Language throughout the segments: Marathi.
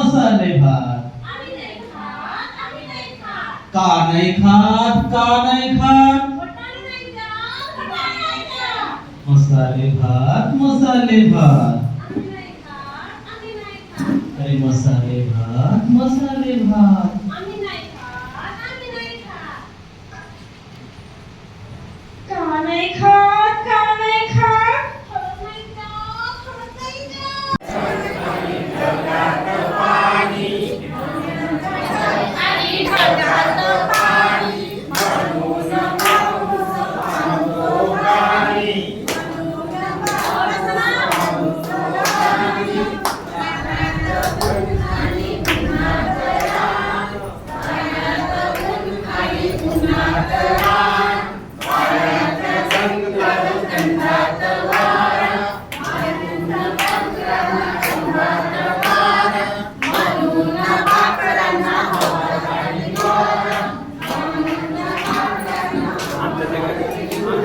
भात मसाले भात आम्ही नाही खात आम्ही नाही खात का नाही खात का नाही खात. मसाले भात मसाले भात. अरे मसाले भात मसाले भात.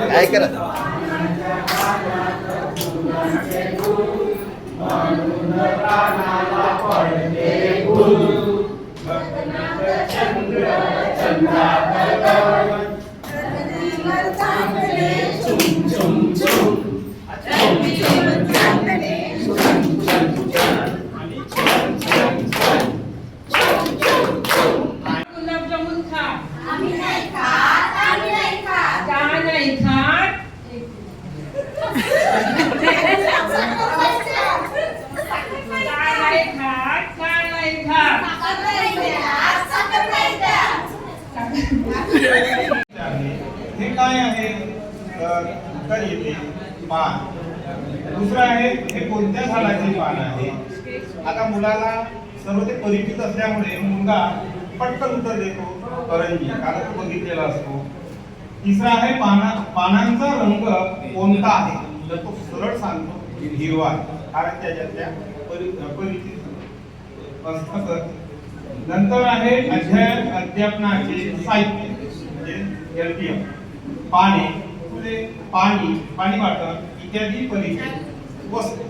काय करा हे काय आहे? तर उत्तर येते पान. दुसरं आहे हे कोणत्या झाडाचे पान आहे? आता मुलाला सर्व ते परिचित असल्यामुळे मुलगा पटकन उत्तर देतो करंजी कारण तो बघितलेला असतो. तिसरा आहे पाना पानांचा रंग कोणता आहे? तर तो सरळ सांगतो हिरवा कारण त्याच्यातल्या परिचित असतं नंतर आहे अध्याय अध्यापनाचे साहित्य. म्हणजे एलपीएम पाणी फुले पाणी पाणी वाटप इत्यादी परिचित वस्तू.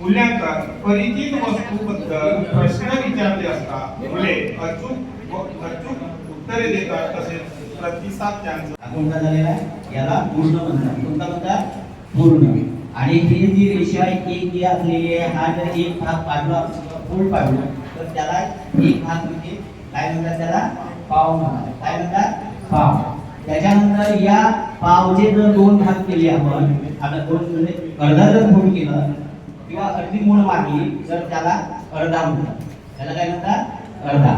मूल्यांकन परिचित वस्तूबद्दल प्रश्न विचारले असता मुले अचूक अचूक उत्तरे देतात तसेच प्रतिसाद त्यांचा. कोणता झालेला आहे. याला पूर्ण म्हणतात कोणता म्हणतात पूर्ण. आणि ही जी रेषा एक जी असलेली आहे हा जर एक भाग पाडला फुल पाडला तर त्याला एक भाग म्हणजे काय म्हणतात त्याला? पाव म्हणतात काय म्हणतात? पाव. त्याच्यानंतर या पावचे जर दोन भाग केले आपण आता दोन म्हणजे अर्धा जर फोड केलं किंवा अर्धी मूळ मारली तर त्याला अर्धा म्हणतात. त्याला काय म्हणतात? अर्धा.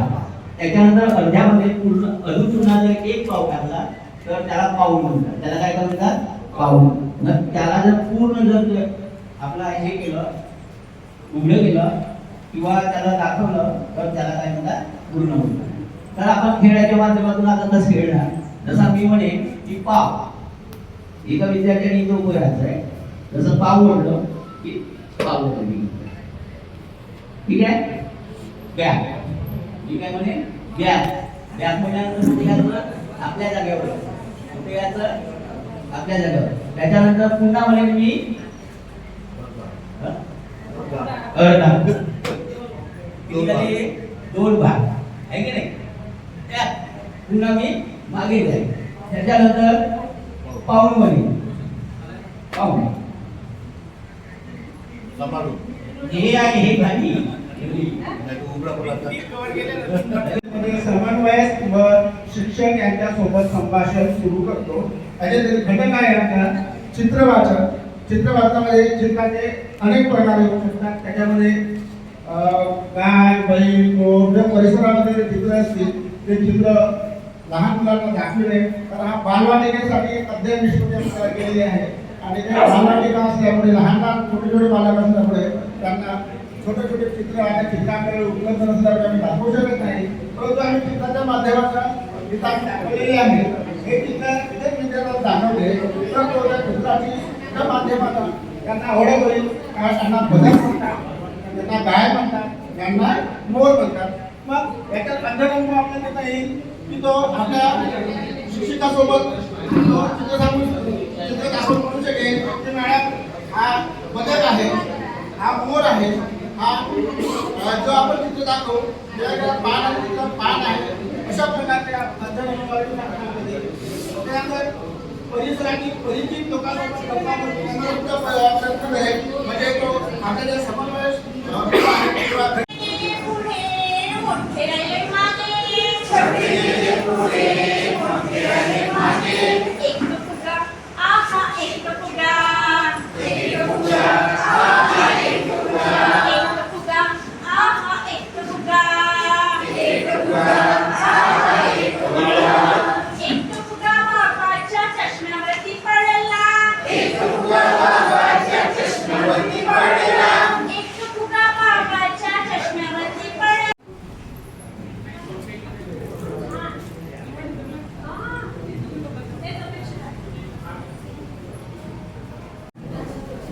त्याच्यानंतर अर्ध्यामध्ये पूर्ण अधुचूर्णा जर एक पाव टाकला तर त्याला पाऊल म्हणतात. त्याला काय म्हणतात? पाऊल. मग त्याला जर पूर्ण जर आपला हे केलं उघडं केलं किंवा त्याला दाखवलं तर त्याला काय म्हणतात? पूर्ण म्हणतात. तर आपण खेळाच्या माध्यमातून आता कसं खेळणार. जसं मी म्हणे की पाव. एका विद्यार्थ्याने इथं उभं राहायचं आहे. जसं पाव म्हणलं की पाव. ठीक आहे? बॅग मी काय म्हणे? बॅग बॅग म्हटल्यानंतर आपल्या जागेवर. कुठे आपल्या जागेवर. त्याच्यानंतर पुन्हा म्हणे मी अर्धा? दोन भाग. आहे पुन्हा मी मागे जाईल. त्याच्यानंतर पाऊण म्हणे पाऊण हे आहे हे मध्ये समन्वयक व शिक्षक यांच्या सोबत संभाषण सुरू करतो. त्याचे घटक आहे आता चित्रवाचक. चित्रवाचनामध्ये चित्राचे अनेक प्रकार येऊ शकतात. त्याच्यामध्ये गाय बैल गोड परिसरामध्ये चित्र असतील ते चित्र लहान मुलांना दाखविले तर हा बालवाटिकेसाठी अध्ययन विश्वविद्यालय केलेली आहे. आणि त्या बालवाटिका असल्यामुळे लहान लहान छोटे छोटे बालक असल्यामुळे त्यांना छोटे छोटे चित्र आणि चित्राकडे उपलब्ध नसल्यामुळे आम्ही दाखवू शकत नाही. परंतु आम्ही चित्राच्या माध्यमाचा चित्रात दाखवलेले आहे. हे चित्र इतर विद्यार्थ्यांना दाखवले तर तो त्या चित्राची त्या माध्यमातून त्यांना आवडत होईल. त्यांना बदल म्हणतात त्यांना गाय म्हणतात त्यांना मोर म्हणतात. मग याच्यात अंधरंग आपल्याला येईल? की तो आपल्या शिक्षकासोबत तो चित्र सांगू चित्र दाखवून म्हणू शकेल की मॅडम हा बदक आहे हा मोर आहे हा जो आपण चित्र दाखवू त्याला पान आहे तिथं पान आहे अशा प्रकारचे मध्य बनवलेल्या त्यानंतर परिसरातील परिचित लोकांसोबत प्रयत्न आहे. म्हणजे तो आपल्या ज्या समन्वय अ, आहे किंवा पुढे मोठे राहिले मागे छोटे एक फुगा आहा एक फुगा एक फुगा आहा एक फुगा एक फुगा आहा एक फुगा एक फुगा आहा एक फुगा एक फुगा बाबाच्या चष्म्यावरती पडला एक फुगा बाबाच्या चष्म्यावरती पडला एक फुगा बाबाच्या चष्म्यावरती पडला मोठमोठी कलरचे दोन कागद मिळालेले होते त्याच्यापासून आम्ही पोराचं चित्र बनवलेलं आहे आणि ते अं, कागदाचे छोटे छोटे तुकडे करून बाजू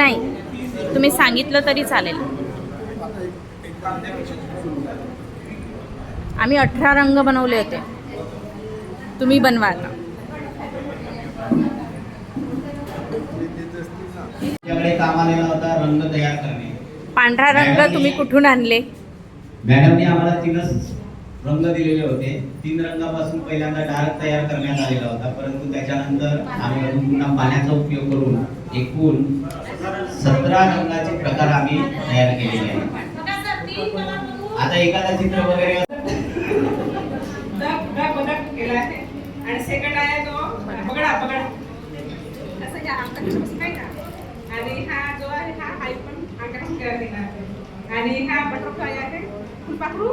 नाही. तुम्ही सांगितलं तरी चालेल. आम्ही अठरा रंग बनवले होते. तुम्ही बनवा आता. पांढरा रंग तुम्ही कुठून आणले? मॅडमने आम्हाला रंग दिलेले होते. तीन रंगापासून पहिल्यांदा डार्क तयार करण्यात आलेला होता. परंतु त्याच्यानंतर आम्ही अजून पुन्हा पाण्याचा उपयोग करून एकूण सतरा रंगाचे प्रकार आम्ही तयार केलेले आहेत. आता एखादा चित्र वगैरे आणि सेकंड आहे तो बगडा बगडा असं या नाही का? आणि हा जो आहे हा हाय पण अंगापासून आणि हा बटरफ्लाय आहे. फुलपाखरू?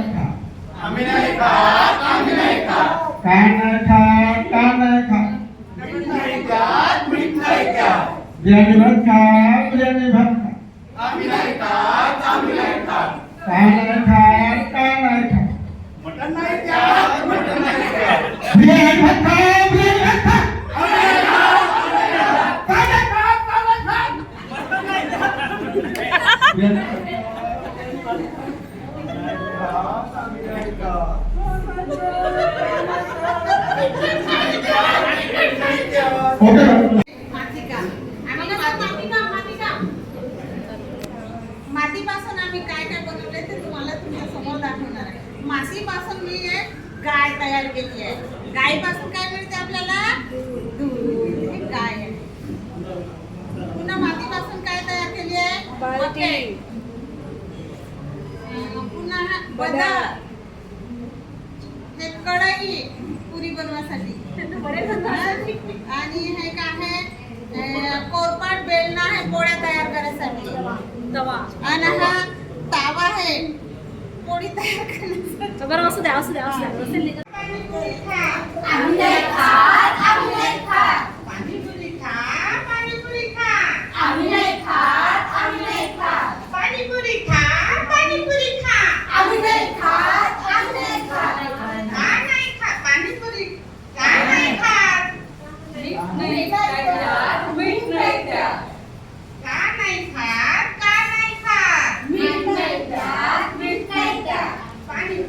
खात का नाही खात अशा पद्धतीने आपल्याला हे मसाले खा बिर्याणी भात खा आम्ही नाही खात आम्ही नाही खात काय नाही खात का नाही खात बिर्याणी भात खा बिर्याणी भात खा आम्ही नाही खात आम्ही नाही खात काय नाही खात का नाही खात मटन नाही खात मटन नाही खात बिर्याणी भात खा बिर्याणी भात खा आम्ही नाही खात आम्ही नाही खात काय नाही खात का नाही खात मटन नाही खात बिर्याणी ओके मातीपासून आम्ही काय काय बनवले ते तुम्हाला तुमच्यासमोर मातीपासून मी एक गाय तयार केली आहे. गायपासून काय मिळते आपल्याला? दूध. ही गाय आहे. पुन्हा मातीपासून काय तयार केली आहे? पुन्हा बदक हे कढई पुरी बनवासाठी. आणि हे काय आहे? कोरपाट बेलणा आहे पोळ्या तयार करायसाठी. आणि हा तावा आहे. पोळी तयार करण्यासाठी बरं असू द्या असू द्या असू द्या पाणीपुरी खा आम्ही नाही खात आम्ही नाही खात पाणीपुरी खा पाणीपुरी खा आम्ही नाही खात आम्ही नाही खात पाणीपुरी खा पाणीपुरी खा आम्ही नाही खात आम्ही नाही खात का नाही खा पाणीपुरी का नाही खात नाही खात मीठ नाही द्या का नाही खात का नाही खात मीठ नाही द्या मीठ नाही द्या पाणी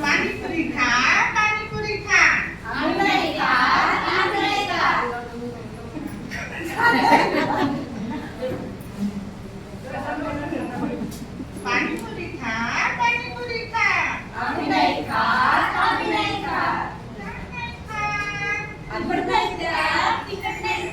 पाणीपुरी खा पाणीपुरी खा आम्ही नाही खात आम्ही नाही खात पाणीपुरी खा पाणीपुरी खा आम्ही नाही खात आम्ही नाही खात का नाही खात आंबट नाही द्या तिखट आहे.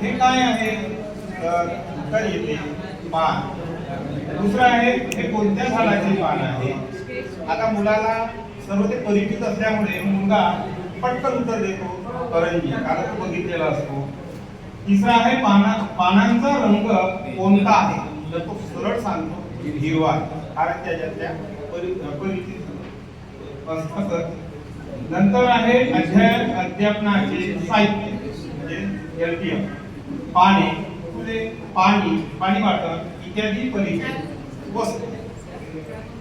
हे काय आहे तर उत्तर येते पान दुसरं आहे हे कोणत्या पान आहे आता मुलाला सर्व ते परिचित असल्यामुळे मुलगा पटकन उत्तर देतो करंजी कारण तो बघितलेला असतो. तिसरा आहे पाना पानांचा रंग कोणता आहे? तर तो सरळ सांगतो हिरवा कारण त्याच्यातल्या परि परिचित नंतर आहे अध्ययन अध्यापनाचे साहित्य म्हणजे LTM. पाने पाणी पाणी वाटप इत्यादी परिचित वस्तू.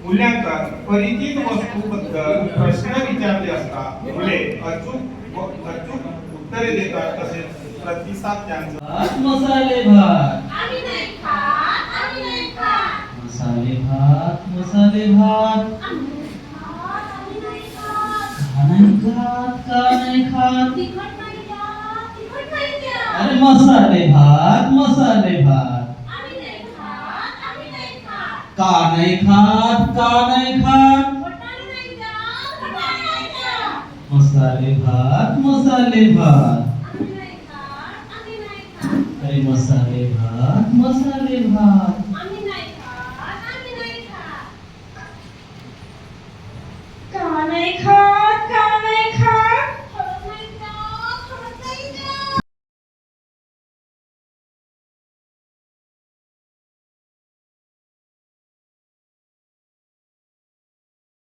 मूल्यांकन परिचित वस्तूबद्दल प्रश्न विचारले असता मुले अचूक व अचूक उत्तरे देतात तसेच प्रतिसाद त्यांचा. भात मसाले भात. आम्ही नाही खात आम्ही नाही खात. मसाले भात मसाले भात. आम्ही नाही खात आम्ही नाही खात. का नाही खात का नाही खात? तिखट नाही द्या तिखट नाही द्या. अरे मसाले भात मसाले भात आम्ही नाही खात आम्ही नाही खात का नाही खात का नाही खात? मसाले भात मसाले भात. आम्ही नाही खात आम्ही नाही खात. अरे मसाले भात मसाले भात.